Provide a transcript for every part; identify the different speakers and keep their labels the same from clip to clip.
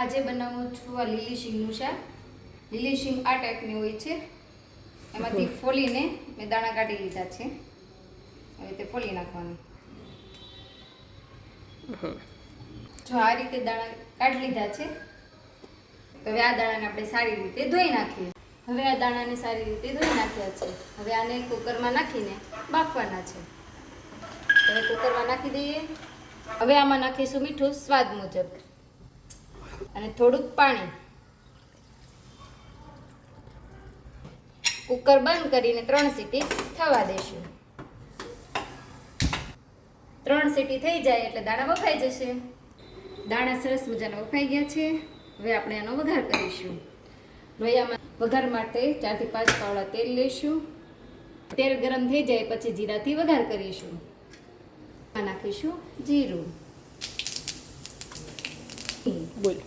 Speaker 1: આજે બનાવું છું આ લીલી શીંગનું શાક. લીલી શીંગ આ ટાઈપની હોય છે. એમાંથી ફોલીને મેં દાણા કાઢી લીધા છે. હવે તે ફોલી નાખવાનું. જો આ રીતે દાણા કાઢી લીધા છે તો હવે આ દાણાને આપણે સારી રીતે ધોઈ નાખીએ. હવે આ દાણાને સારી રીતે ધોઈ નાખ્યા છે. હવે આને કુકરમાં નાખીને બાફવાના છે. હવે કુકરમાં નાખી દઈએ. હવે આમાં નાખીશું મીઠું સ્વાદ મુજબ. અને થોડુંક પાણી. કુકર બંધ કરીને ત્રણ સીટી થવા દેશું. ત્રણ સીટી થઈ જાય એટલે દાણા વફાઈ જશે. દાણા સરસ મજાના વફાઈ ગયા છે. હવે આપણે આનો વઘાર કરીશું. લોયામાં વઘાર માટે ચારથી પાંચ પાવડા તેલ લઈશું તેલ ગરમ થઈ જાય પછી જીરાથી વઘાર કરીશું. નાખીશું જીરું.
Speaker 2: બોલ.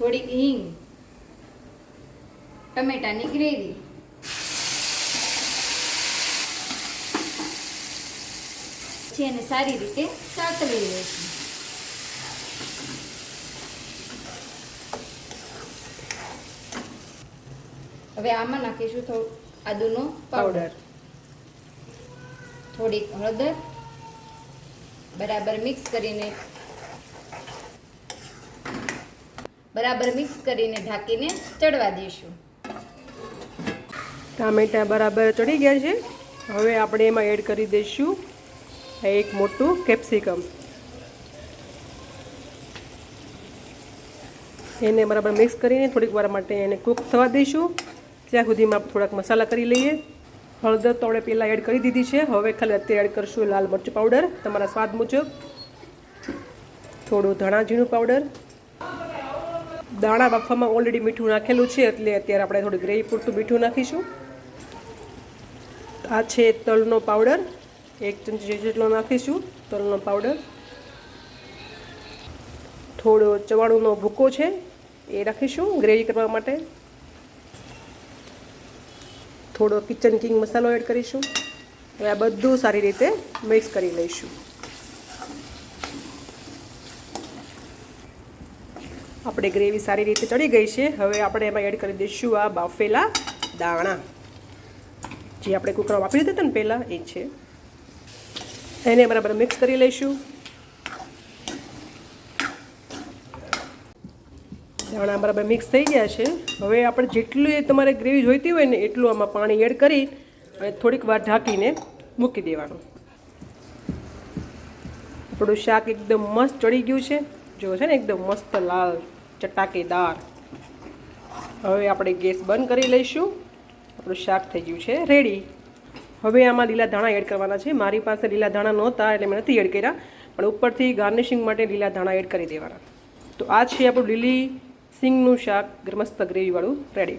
Speaker 1: થોડીક હિંગ ટમેટાની ગ્રેવી એને સારી રીતે સાતળી લઈશું. હવે આમાં નાખીશું થોડું આદુનો પાવડર. થોડીક હળદર બરાબર મિક્સ કરીને બરાબર મિક્સ કરીને ઢાંકીને ચડવા દઈશું.
Speaker 2: ટામેટા બરાબર ચડી ગયા છે. હવે આપણે એમાં એડ કરી દઈશું એક મોટું કેપ્સિકમ એને બરાબર મિક્સ કરીને થોડીક વાર માટે એને કૂક થવા દઈશું. ત્યાં સુધીમાં આપણે થોડાક મસાલા કરી લઈએ. હળદર તો આપણે પહેલાં એડ કરી દીધી છે. હવે ખાલી અત્યારે એડ કરશું લાલ મરચું પાવડર તમારા સ્વાદ મુજબ. થોડું ધાણા ઝીણું પાવડર દાણા બાફવામાં ઓલરેડી મીઠું નાખેલું છે, એટલે અત્યારે આપણે થોડી ગ્રેવી પૂરતું મીઠું નાખીશું. આ છે તલનો પાવડર એક ચમચી જેટલો નાખીશું, તલનો પાવડર થોડો ચવાણુંનો ભૂકો છે, એ રાખીશું ગ્રેવી કરવા માટે. થોડો કિચન કિંગ મસાલો એડ કરીશું. હવે આ બધું સારી રીતે મિક્સ કરી લઈશું. આપણે ગ્રેવી સારી રીતે ચડી ગઈ છે. હવે આપણે એમાં એડ કરી દઈશું આ બાફેલા દાણા. જે આપણે કુકરમાં વાપરી દીધા ને પહેલાં, એ છે. એને બરાબર મિક્સ કરી લઈશું. દાણા બરાબર મિક્સ થઈ ગયા છે. હવે આપણે જેટલું તમારે ગ્રેવી જોઈતી હોય ને એટલું આમાં પાણી એડ કરી અને થોડીક વાર ઢાંકીને મૂકી દેવાનું. આપણું શાક એકદમ મસ્ત ચડી ગયું છે. જો છે ને, એકદમ મસ્ત લાલ ચટાકેદાર. હવે આપણે ગેસ બંધ કરી લઈશું. આપણું શાક થઈ ગયું છે રેડી હવે આમાં લીલા ધાણા એડ કરવાના છે. મારી પાસે લીલા ધાણા નહોતા, એટલે મેં નથી એડ કર્યા, પણ ઉપરથી ગાર્નિશિંગ માટે લીલા ધાણા એડ કરી દેવાના. તો આ છે આપણું લીલી સિંગનું શાક મસ્ત ગ્રેવીવાળું રેડી